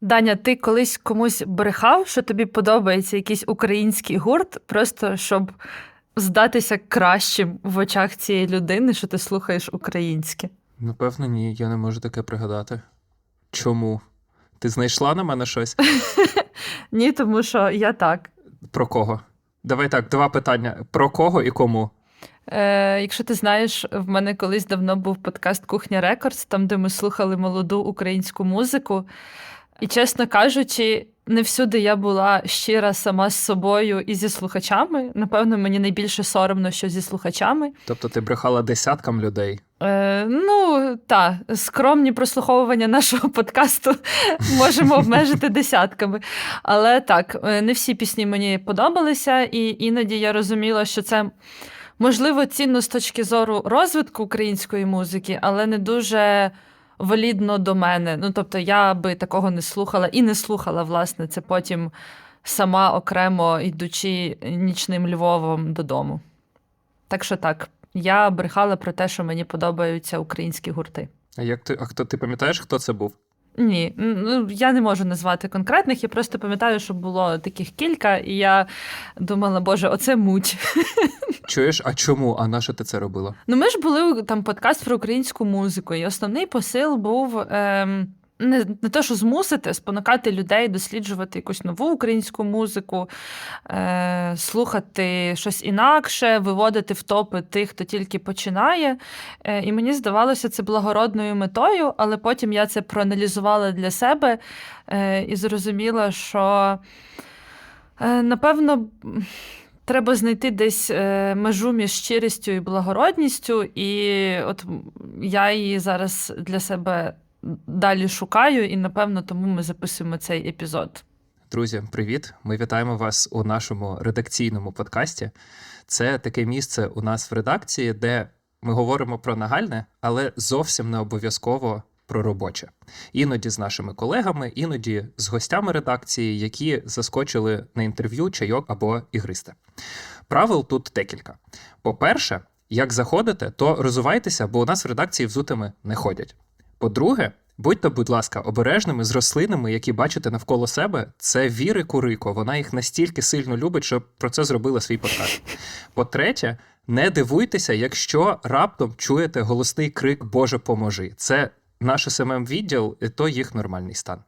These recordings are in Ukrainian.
Даня, ти колись комусь брехав, що тобі подобається якийсь український гурт, просто щоб здатися кращим в очах цієї людини, що ти слухаєш українське. Напевно, ні, я не можу таке пригадати. Чому? Ти знайшла на мене щось? Ні, тому що я так. Про кого? Давай так, два питання: про кого і кому? Е, якщо ти знаєш, в мене колись давно був подкаст Кухня Рекордс, там, де ми слухали молоду українську музику. І, чесно кажучи, не всюди я була щира сама з собою і зі слухачами. Напевно, мені найбільше соромно, що зі слухачами. Тобто ти брехала десяткам людей. Е, ну, та, скромні прослуховування нашого подкасту можемо обмежити десятками. Але так, е, не всі пісні мені подобалися, і іноді я розуміла, що це. Можливо, цінно з точки зору розвитку української музики, але не дуже валідно до мене. Ну, тобто, я би такого не слухала і не слухала, власне, це потім сама окремо йдучи нічним Львовом додому. Так що так, я брехала про те, що мені подобаються українські гурти. А як ти, а хто ти пам'ятаєш, хто це був? Ні, ну я не можу назвати конкретних. Я просто пам'ятаю, що було таких кілька, і я думала, боже, оце муть. Чуєш, а чому? А наша ти це робила? Ну, ми ж були там подкаст про українську музику, і основний посил був. Ем... Не, не те, що змусити, спонукати людей досліджувати якусь нову українську музику, е, слухати щось інакше, виводити в топи тих, хто тільки починає. Е, І мені здавалося це благородною метою, але потім я це проаналізувала для себе е, і зрозуміла, що е, напевно. Треба знайти десь е, межу між щирістю і благородністю, і от я її зараз для себе далі шукаю, і напевно тому ми записуємо цей епізод. Друзі, привіт! Ми вітаємо вас у нашому редакційному подкасті. Це таке місце у нас в редакції, де ми говоримо про нагальне, але зовсім не обов'язково про робоче. Іноді з нашими колегами, іноді з гостями редакції, які заскочили на інтерв'ю, чайок або ігристе. Правил тут декілька. По-перше, як заходите, то розвивайтеся, бо у нас в редакції взутими не ходять. По-друге, будьте, будь ласка, обережними з рослинами, які бачите навколо себе. Це Віри Курико. Вона їх настільки сильно любить, що про це зробила свій подкаст. По-третє, не дивуйтеся, якщо раптом чуєте голосний крик Боже поможи. Це наш СММ відділ, то їх нормальний стан.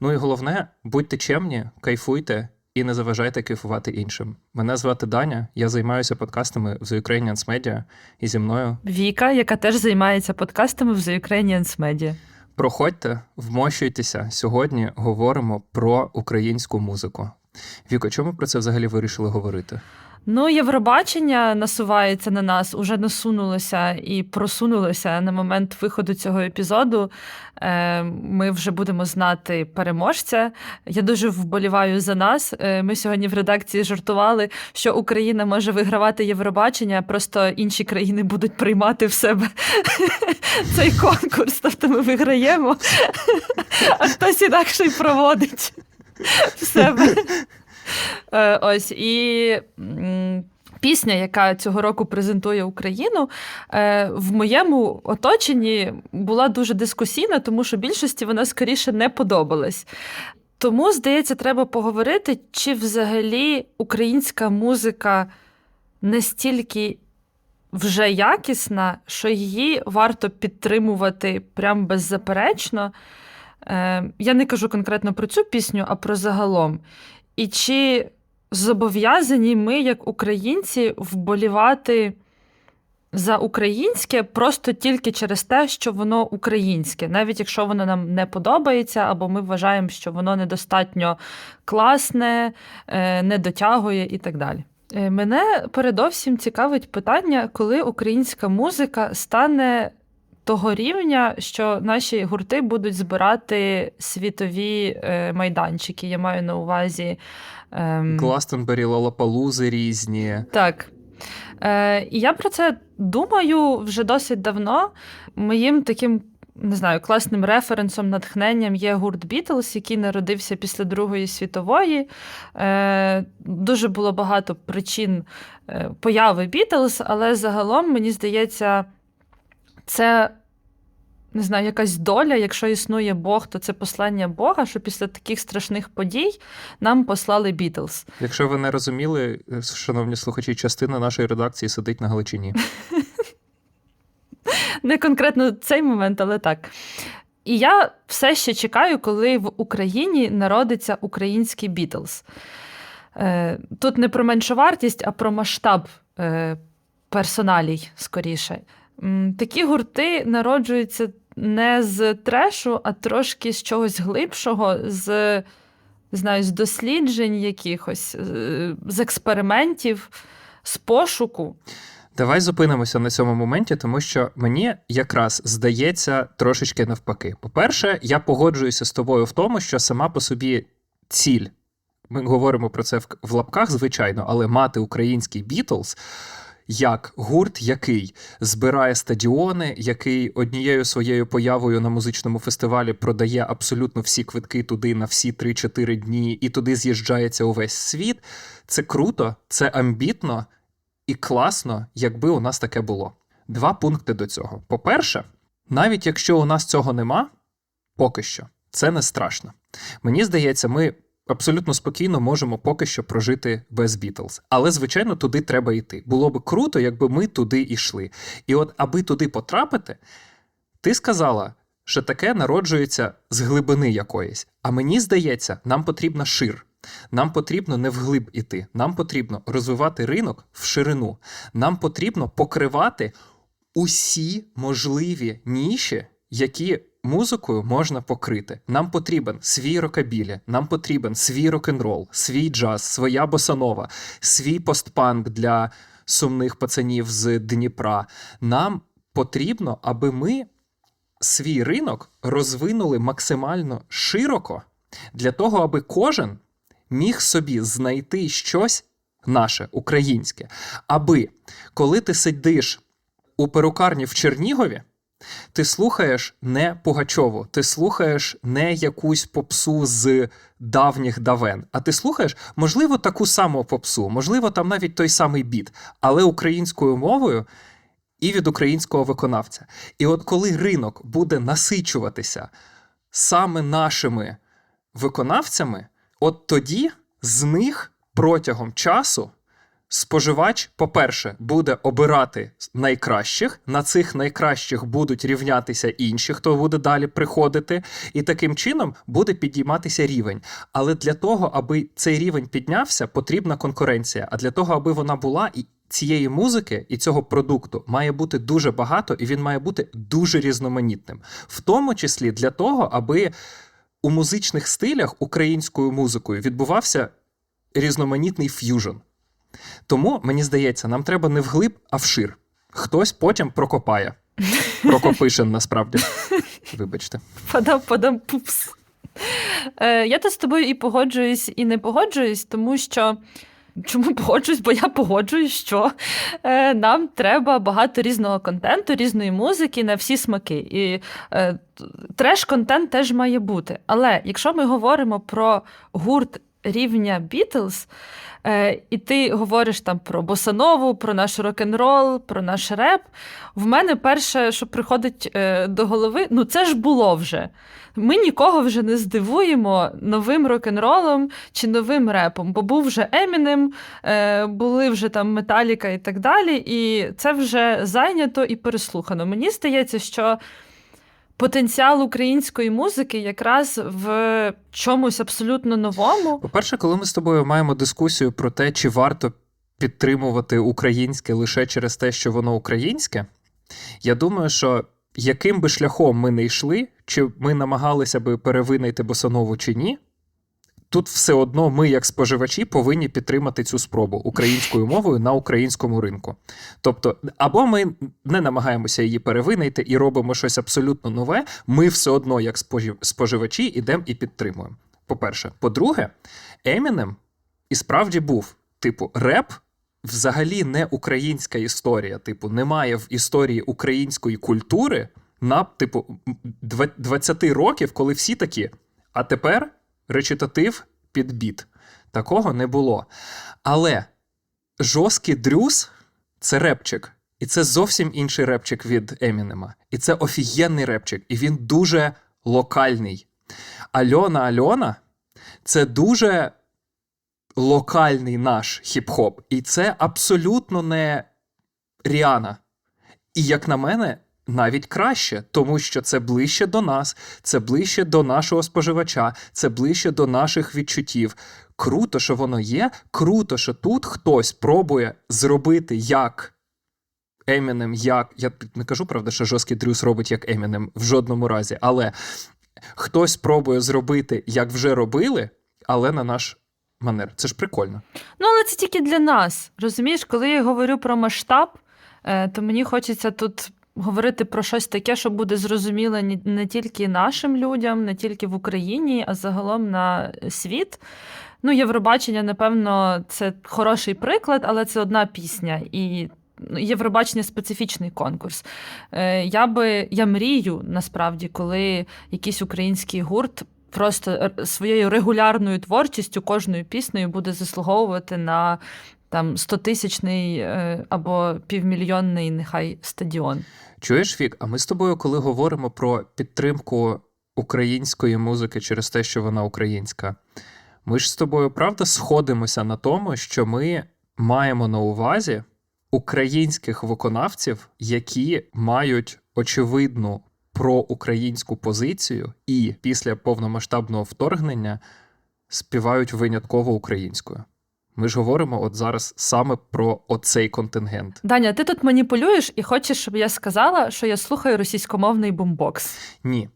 Ну і головне, будьте чемні, кайфуйте. І не заважайте кайфувати іншим. Мене звати Даня, я займаюся подкастами в The Ukrainians Media, і зі мною Віка, яка теж займається подкастами в The Ukrainians Media. Проходьте, вмощуйтеся. Сьогодні говоримо про українську музику. Віко, чому про це взагалі вирішили говорити? Ну, Євробачення насувається на нас, уже насунулося і просунулося на момент виходу цього епізоду. Е, ми вже будемо знати переможця. Я дуже вболіваю за нас. Е, ми сьогодні в редакції жартували, що Україна може вигравати Євробачення, просто інші країни будуть приймати в себе цей конкурс. Тобто ми виграємо, а хтось інакше проводить в себе. Е, ось і. Пісня, яка цього року презентує Україну, е, в моєму оточенні була дуже дискусійна, тому що більшості вона скоріше не подобалась. Тому, здається, треба поговорити, чи взагалі українська музика настільки вже якісна, що її варто підтримувати прям беззаперечно. Е, я не кажу конкретно про цю пісню, а про загалом. І чи зобов'язані ми, як українці, вболівати за українське просто тільки через те, що воно українське, навіть якщо воно нам не подобається, або ми вважаємо, що воно недостатньо класне, е, не дотягує і так далі. Е, мене передовсім цікавить питання, коли українська музика стане того рівня, що наші гурти будуть збирати світові е, майданчики. Я маю на увазі. Ем... Гластонбері, Лолапалузи різні. Так. Е, І я про це думаю вже досить давно. Моїм таким. Не знаю, класним референсом, натхненням є гурт Бітлз, який народився після Другої світової. Е, Дуже було багато причин е, появи Бітлз, але загалом, мені здається, це не знаю, якась доля, якщо існує Бог, то це послання Бога, що після таких страшних подій нам послали Бітлз. Якщо ви не розуміли, е, шановні слухачі, частина нашої редакції сидить на Галичині. Не конкретно цей момент, але так. І я все ще чекаю, коли в Україні народиться український Бітлз. Е, Тут не про меншовартість, а про масштаб е, персоналій скоріше. Такі гурти народжуються не з трешу, а трошки з чогось глибшого, з, знаю, з досліджень якихось, з експериментів, з пошуку. Давай зупинимося на цьому моменті, тому що мені якраз здається трошечки навпаки. По-перше, я погоджуюся з тобою в тому, що сама по собі ціль. Ми говоримо про це в лапках, звичайно, але мати український Бітлз як гурт, який збирає стадіони, який однією своєю появою на музичному фестивалі продає абсолютно всі квитки туди на всі 3-4 дні, і туди з'їжджається увесь світ. Це круто, це амбітно і класно, якби у нас таке було. Два пункти до цього. По-перше, навіть якщо у нас цього нема, поки що це не страшно. Мені здається, ми абсолютно спокійно можемо поки що прожити без Бітлз. Але, звичайно, туди треба йти. Було би круто, якби ми туди йшли. І от, аби туди потрапити, ти сказала, що таке народжується з глибини якоїсь. А мені здається, нам потрібна шир. Нам потрібно не вглиб іти, нам потрібно розвивати ринок в ширину. Нам потрібно покривати усі можливі ніші, які музикою можна покрити. Нам потрібен свій рокабілі, нам потрібен свій рок-н-рол, свій джаз, своя босанова, свій постпанк для сумних пацанів з Дніпра. Нам потрібно, аби ми свій ринок розвинули максимально широко для того, аби кожен міг собі знайти щось наше, українське. Аби коли ти сидиш у перукарні в Чернігові, ти слухаєш не Пугачову, ти слухаєш не якусь попсу з давніх давен, а ти слухаєш, можливо, таку саму попсу, можливо, там навіть той самий біт, але українською мовою і від українського виконавця. І от коли ринок буде насичуватися саме нашими виконавцями, от тоді з них протягом часу споживач, по-перше, буде обирати найкращих. На цих найкращих будуть рівнятися інші, хто буде далі приходити, і таким чином буде підійматися рівень. Але для того, аби цей рівень піднявся, потрібна конкуренція. А для того, аби вона була і. Цієї музики і цього продукту має бути дуже багато, і він має бути дуже різноманітним, в тому числі для того, аби у музичних стилях українською музикою відбувався різноманітний ф'южн. Тому, мені здається, нам треба не вглиб, а вшир. Хтось потім прокопає. Прокопишен, насправді. Вибачте. Падам, падам, пупс. Е, я тут з тобою і погоджуюсь, і не погоджуюсь, тому що. Чому погоджуюсь? Бо я погоджуюсь, що е, нам треба багато різного контенту, різної музики на всі смаки. І е, треш-контент теж має бути. Але якщо ми говоримо про гурт рівня Бітлз, е, і ти говориш там про босанову, про наш рок-н-рол, про наш реп, в мене перше, що приходить е, до голови, ну це ж було вже. Ми нікого вже не здивуємо новим рок-н-ролом чи новим репом, бо був вже Емінем, е, були вже там Металіка і так далі, і це вже зайнято і переслухано. Мені здається, що потенціал української музики якраз в чомусь абсолютно новому. По-перше, коли ми з тобою маємо дискусію про те, чи варто підтримувати українське лише через те, що воно українське, я думаю, що яким би шляхом ми не йшли, чи ми намагалися би перевинайти босанову чи ні, тут все одно ми, як споживачі, повинні підтримати цю спробу українською мовою на українському ринку. Тобто, або ми не намагаємося її перевинайти і робимо щось абсолютно нове, ми все одно, як спожив- споживачі, ідемо і підтримуємо. По-перше, по-друге, Емінем і справді був, типу, реп. Взагалі не українська історія. Типу, немає в історії української культури на, типу, дв- 20 років, коли всі такі. А тепер речитатив під біт. Такого не було. Але жорсткий дрюс це репчик. І це зовсім інший репчик від Емінема. І це офігенний репчик, і він дуже локальний. Альона Альона це дуже локальний наш хіп-хоп. І це абсолютно не Ріана. І як на мене, навіть краще, тому що це ближче до нас, це ближче до нашого споживача, це ближче до наших відчуттів. Круто, що воно є. Круто, що тут хтось пробує зробити як Емінем, як. Я не кажу, правда, що жорсткий Дрюс робить як Емінем в жодному разі, але хтось пробує зробити, як вже робили, але на наш манер. Це ж прикольно. Ну, але це тільки для нас. Розумієш, коли я говорю про масштаб, е, то мені хочеться тут говорити про щось таке, що буде зрозуміло не- тільки нашим людям, не тільки в Україні, а загалом на світ. Ну, Євробачення, напевно, це хороший приклад, але це одна пісня. І ну, Євробачення специфічний конкурс. Е, Я би я мрію насправді, коли якийсь український гурт просто своєю регулярною творчістю кожною піснею буде заслуговувати на там 100-тисячний е, або півмільйонний нехай стадіон. Чуєш, Вік, а ми з тобою, коли говоримо про підтримку української музики через те, що вона українська, ми ж з тобою правда сходимося на тому, що ми маємо на увазі українських виконавців, які мають очевидну проукраїнську позицію, і після повномасштабного вторгнення співають винятково українською. Ми ж говоримо от зараз саме про оцей контингент. Даня, ти тут маніпулюєш і хочеш, щоб я сказала, що я слухаю російськомовний бомбокс. Ні,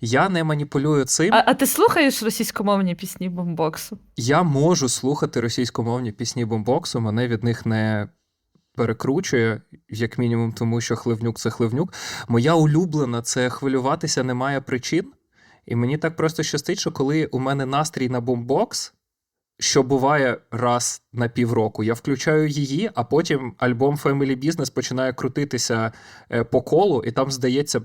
я не маніпулюю цим. А, а ти слухаєш російськомовні пісні бомбоксу? Я можу слухати російськомовні пісні бомбоксу, мене від них не перекручує, як мінімум, тому що хливнюк це хливнюк. Моя улюблена це хвилюватися немає причин. І мені так просто щастить, що коли у мене настрій на бомбокс, що буває раз на півроку, я включаю її, а потім альбом Family Business починає крутитися е, по колу, і там, здається,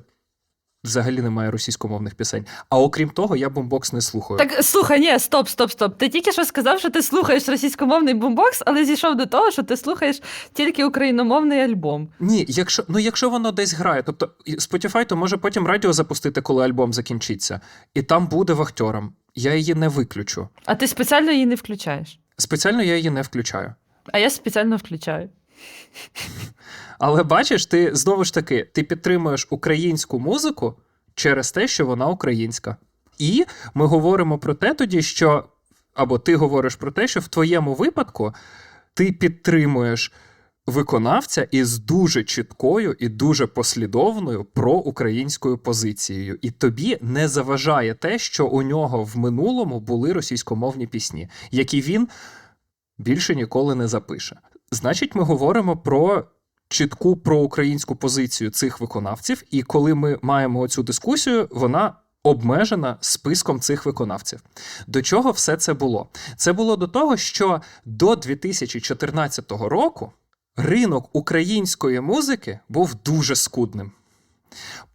взагалі немає російськомовних пісень. А окрім того, я бомбокс не слухаю. Так слухай, ні, стоп, стоп, стоп. Ти тільки що сказав, що ти слухаєш російськомовний бомбокс, але зійшов до того, що ти слухаєш тільки україномовний альбом. Ні, якщо ну якщо воно десь грає, тобто Spotify, то може потім радіо запустити, коли альбом закінчиться, і там буде вахтером. Я її не виключу. А ти спеціально її не включаєш. Спеціально я її не включаю. А я спеціально включаю. Але бачиш, ти знову ж таки ти підтримуєш українську музику через те, що вона українська. І ми говоримо про те тоді, що або ти говориш про те, що в твоєму випадку ти підтримуєш виконавця із дуже чіткою і дуже послідовною проукраїнською позицією. І тобі не заважає те, що у нього в минулому були російськомовні пісні, які він більше ніколи не запише. Значить, ми говоримо про чітку проукраїнську позицію цих виконавців, і коли ми маємо цю дискусію, вона обмежена списком цих виконавців. До чого все це було? Це було до того, що до 2014 року ринок української музики був дуже скудним.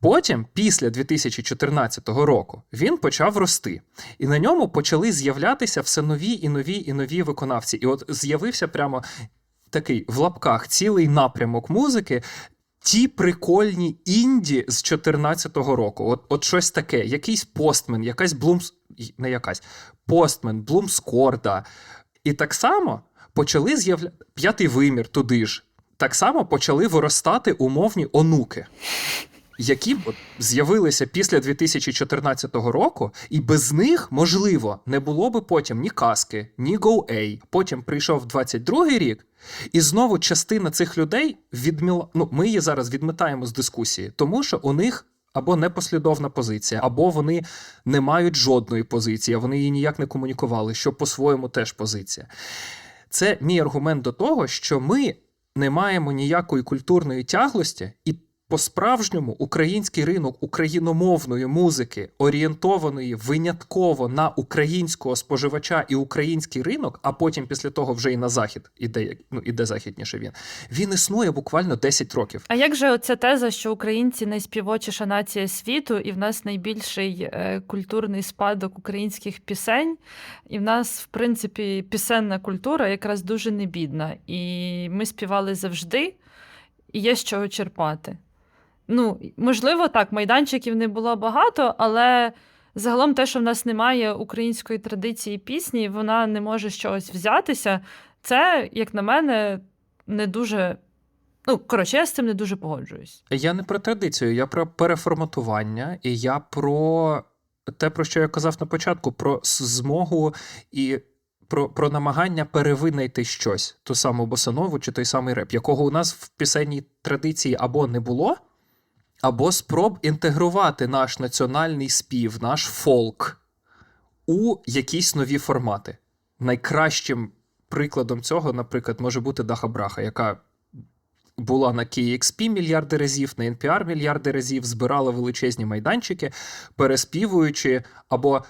Потім, після 2014 року, він почав рости, і на ньому почали з'являтися все нові і нові і нові виконавці. І от з'явився прямо такий в лапках цілий напрямок музики. Ті прикольні інді з 14-го року. От, от щось таке, якийсь постмен, якась блумс. не якась постмен, блумскорда. І так само почали з'являти п'ятий вимір туди ж. Так само почали виростати умовні онуки, які от з'явилися після 2014 року, і без них, можливо, не було би потім ні казки, ні Go A. Потім прийшов 22-й рік, і знову частина цих людей відміла. Ну, ми її зараз відмитаємо з дискусії, тому що у них. Або непослідовна позиція, або вони не мають жодної позиції, а вони її ніяк не комунікували, що по-своєму теж позиція. Це мій аргумент до того, що ми не маємо ніякої культурної тяглості, і по-справжньому український ринок україномовної музики, орієнтованої винятково на українського споживача і український ринок, а потім після того вже і на захід іде, ну, іде західніше він. Він існує буквально 10 років. А як же оця теза, що українці найспівочіша нація світу, і в нас найбільший е, культурний спадок українських пісень, і в нас, в принципі, пісенна культура якраз дуже небідна. І ми співали завжди. і є з чого черпати. Ну, можливо, так, майданчиків не було багато, але загалом те, що в нас немає української традиції пісні, вона не може з чогось взятися. Це, як на мене, не дуже. Ну, коротше, я з цим не дуже погоджуюсь. Я не про традицію, я про переформатування, і я про те, про що я казав на початку, про змогу і про, про намагання перевинайти щось, ту саму босанову чи той самий реп, якого у нас в пісенній традиції або не було, або спроб інтегрувати наш національний спів, наш фолк у якісь нові формати. Найкращим прикладом цього, наприклад, може бути Даха Браха, яка була на KXP мільярди разів, на NPR мільярди разів, збирала величезні майданчики, переспівуючи або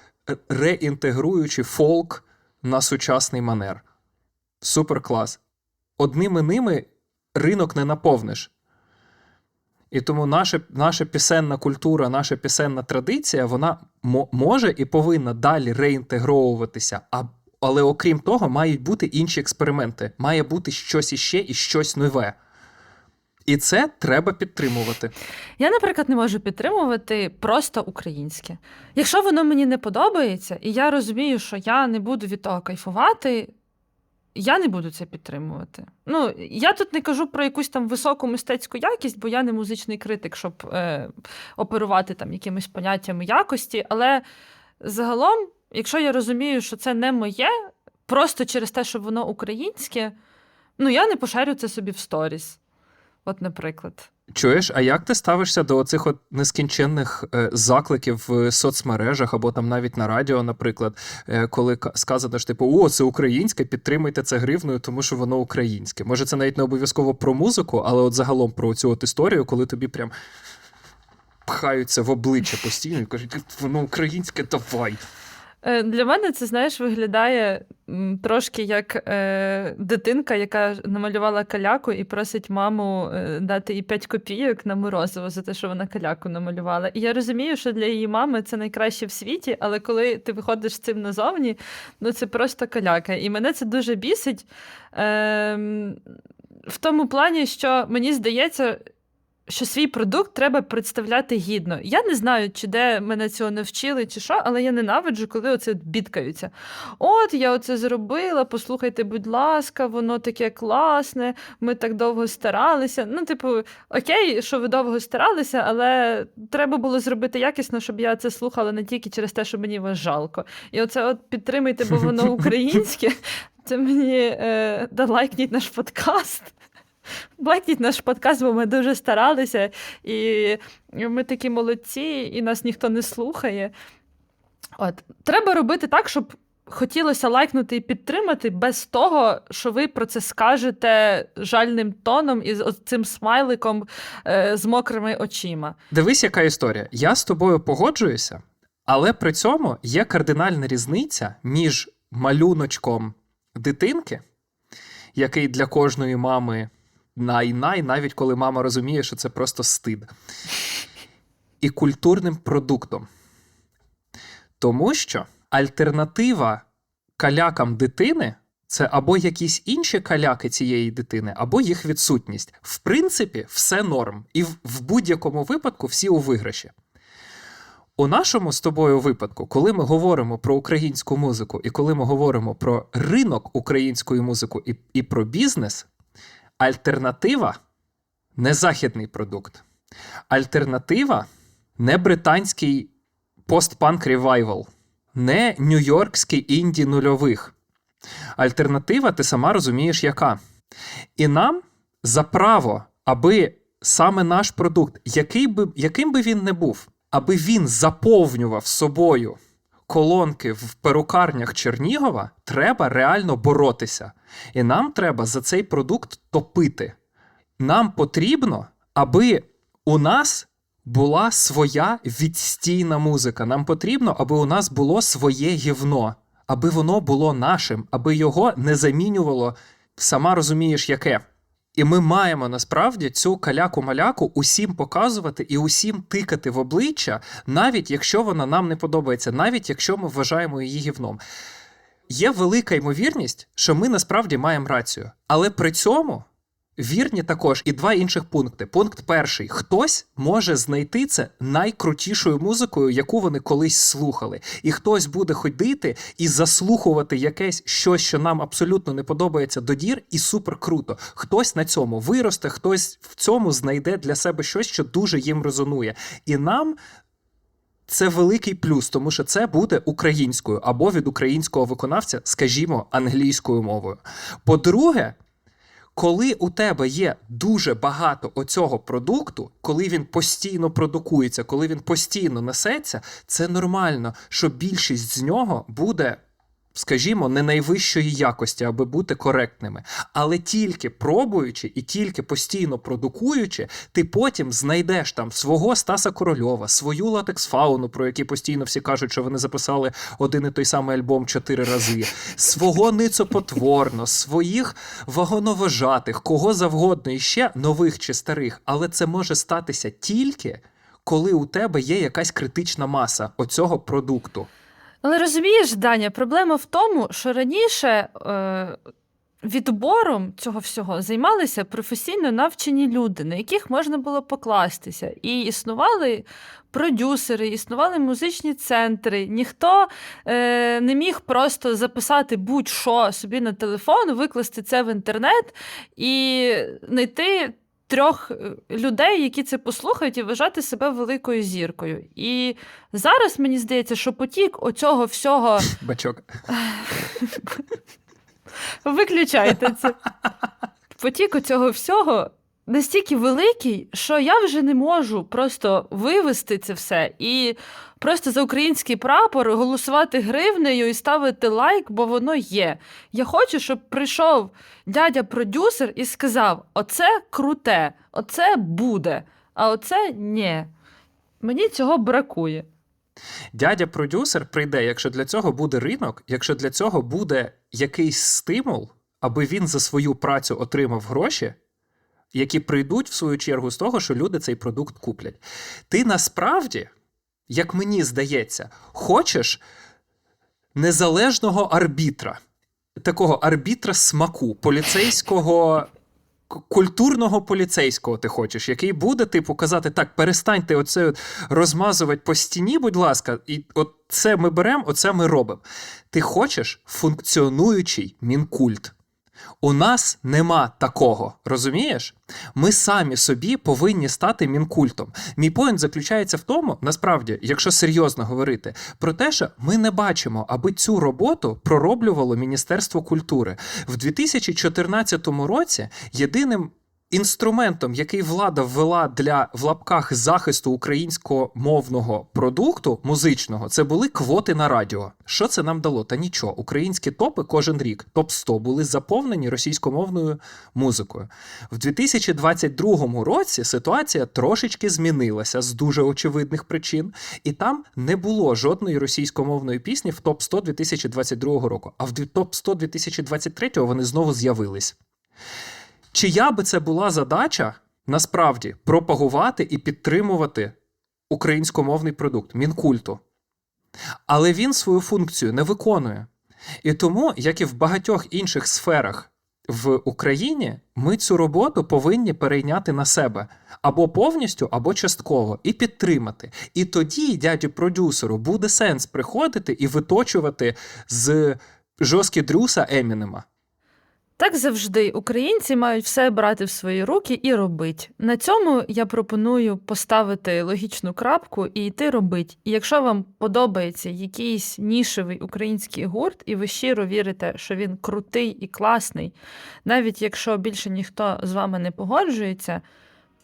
реінтегруючи фолк на сучасний манер. Супер клас. Одними ними ринок не наповниш. І тому наша, наша пісенна культура, наша пісенна традиція, вона мо- може і повинна далі реінтегровуватися. А, але окрім того, мають бути інші експерименти. Має бути щось іще і щось нове. І це треба підтримувати. Я, наприклад, не можу підтримувати просто українське. Якщо воно мені не подобається, і я розумію, що я не буду від того кайфувати, я не буду це підтримувати. Ну, я тут не кажу про якусь там високу мистецьку якість, бо я не музичний критик, щоб е, оперувати там якимись поняттями якості. Але загалом, якщо я розумію, що це не моє, просто через те, що воно українське, ну я не поширю це собі в сторіс. От, наприклад. Чуєш, а як ти ставишся до оцих от нескінченних е, закликів в соцмережах або там навіть на радіо, наприклад, е, коли ка- сказано ж типу, о, це українське, підтримуйте це гривною, тому що воно українське. Може, це навіть не обов'язково про музику, але от загалом про цю от історію, коли тобі прям пхаються в обличчя постійно і кажуть, воно українське, давай. Е, Для мене це, знаєш, виглядає трошки як е, дитинка, яка намалювала каляку і просить маму е, дати їй 5 копійок на морозиво за те, що вона каляку намалювала. І я розумію, що для її мами це найкраще в світі, але коли ти виходиш з цим назовні, ну це просто каляка. І мене це дуже бісить. Е, в тому плані, що мені здається, що свій продукт треба представляти гідно. Я не знаю, чи де мене цього не вчили, чи що, але я ненавиджу, коли оце бідкаються. От я оце зробила, послухайте, будь ласка, воно таке класне, ми так довго старалися. Ну, типу, окей, що ви довго старалися, але треба було зробити якісно, щоб я це слухала не тільки через те, що мені вас жалко. І оце от підтримайте, бо воно українське. Це мені е, да лайкніть наш подкаст. Лайкніть наш подкаст, бо ми дуже старалися, і ми такі молодці, і нас ніхто не слухає. От. Треба робити так, щоб хотілося лайкнути і підтримати, без того, що ви про це скажете жальним тоном і з цим смайликом е, з мокрими очима. Дивись, яка історія. Я з тобою погоджуюся, але при цьому є кардинальна різниця між малюночком дитинки, який для кожної мами най-най, навіть коли мама розуміє, що це просто стид, і культурним продуктом. Тому що альтернатива калякам дитини це або якісь інші каляки цієї дитини, або їх відсутність. В принципі, все норм. І в, будь-якому випадку всі у виграші. У нашому з тобою випадку, коли ми говоримо про українську музику, і коли ми говоримо про ринок української музики і, і про бізнес, альтернатива не західний продукт. Альтернатива не британський постпанк ревайвал, не нью-йоркський інді нульових. Альтернатива, ти сама розумієш, яка. І нам за право, аби саме наш продукт, який би, яким би він не був, аби він заповнював собою колонки в перукарнях Чернігова, треба реально боротися. І нам треба за цей продукт топити. Нам потрібно, аби у нас була своя відстійна музика. Нам потрібно, аби у нас було своє гівно, аби воно було нашим, аби його не замінювало, сама розумієш, яке. І ми маємо насправді цю каляку-маляку усім показувати і усім тикати в обличчя, навіть якщо вона нам не подобається, навіть якщо ми вважаємо її гівном. Є велика ймовірність, що ми насправді маємо рацію, але при цьому Вірні також і два інших пункти. Пункт перший: хтось може знайти це найкрутішою музикою, яку вони колись слухали, і хтось буде ходити і заслухувати якесь щось, що нам абсолютно не подобається до дір, і супер круто. Хтось на цьому виросте, хтось в цьому знайде для себе щось, що дуже їм резонує. І нам. Це великий плюс, тому що це буде українською або від українського виконавця, скажімо, англійською мовою. По-друге, коли у тебе є дуже багато оцього продукту, коли він постійно продукується, коли він постійно несеться, це нормально, що більшість з нього буде. Скажімо, не найвищої якості, аби бути коректними. Але тільки пробуючи і тільки постійно продукуючи, ти потім знайдеш там свого Стаса Корольова, свою латекс фауну, про які постійно всі кажуть, що вони записали один і той самий альбом чотири рази, свого ницопотворно, своїх вагоновожатих, кого завгодно і ще нових чи старих. Але це може статися тільки коли у тебе є якась критична маса оцього продукту. Але розумієш, Даня, проблема в тому, що раніше е, відбором цього всього займалися професійно навчені люди, на яких можна було покластися. І існували продюсери, існували музичні центри. Ніхто е, не міг просто записати будь-що собі на телефон, викласти це в інтернет і знайти. Трьох е, людей, які це послухають, і вважати себе великою зіркою. І зараз мені здається, що потік оцього всього Бачок. Виключайте це. Потік у цього всього настільки великий, що я вже не можу просто вивести це все і просто за український прапор голосувати гривнею і ставити лайк, бо воно є. Я хочу, щоб прийшов дядя-продюсер і сказав: оце круте, оце буде, а оце ні. Мені цього бракує. Дядя-продюсер прийде, якщо для цього буде ринок, якщо для цього буде якийсь стимул, аби він за свою працю отримав гроші, які прийдуть в свою чергу з того, що люди цей продукт куплять. Ти насправді, як мені здається, хочеш незалежного арбітра, такого арбітра смаку, поліцейського. Культурного поліцейського ти хочеш, який буде типу казати: так, перестаньте оце розмазувати по стіні, будь ласка, і от це ми беремо, оце ми робимо. Ти хочеш функціонуючий мінкульт. У нас нема такого, розумієш? Ми самі собі повинні стати мінкультом. Мій поінт заключається в тому, насправді, якщо серйозно говорити, про те, що ми не бачимо, аби цю роботу пророблювало Міністерство культури. В 2014 році єдиним інструментом, який влада ввела для в лапках захисту українськомовного продукту музичного, це були квоти на радіо. Що це нам дало? Та нічого. Українські топи кожен рік, топ 100 були заповнені російськомовною музикою. В 2022 році ситуація трошечки змінилася з дуже очевидних причин, і там не було жодної російськомовної пісні в топ 100 2022 року. А в топ 100 2023 вони знову з'явились. Чия би це була задача насправді пропагувати і підтримувати українськомовний продукт мінкульту. Але він свою функцію не виконує. І тому, як і в багатьох інших сферах в Україні, ми цю роботу повинні перейняти на себе або повністю, або частково, і підтримати. І тоді дяді продюсеру буде сенс приходити і виточувати з жорсткі дрюса Емінема. Так завжди українці мають все брати в свої руки і робити. На цьому я пропоную поставити логічну крапку і йти робить. І якщо вам подобається якийсь нішевий український гурт, і ви щиро вірите, що він крутий і класний, навіть якщо більше ніхто з вами не погоджується,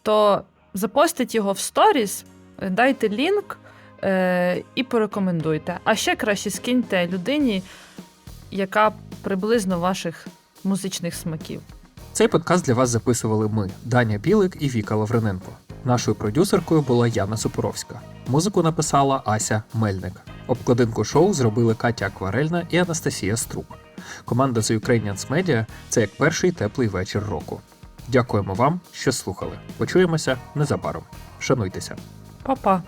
то запостіть його в сторіс, дайте лінк е- і порекомендуйте. А ще краще скиньте людині, яка приблизно ваших музичних смаків. Цей подкаст для вас записували ми, Даня Білик і Віка Лавриненко. Нашою продюсеркою була Яна Супоровська. Музику написала Ася Мельник. Обкладинку шоу зробили Катя Акварельна і Анастасія Струк. Команда The Ukrainians Media – це як перший теплий вечір року. Дякуємо вам, що слухали. Почуємося незабаром. Шануйтеся. Па-па!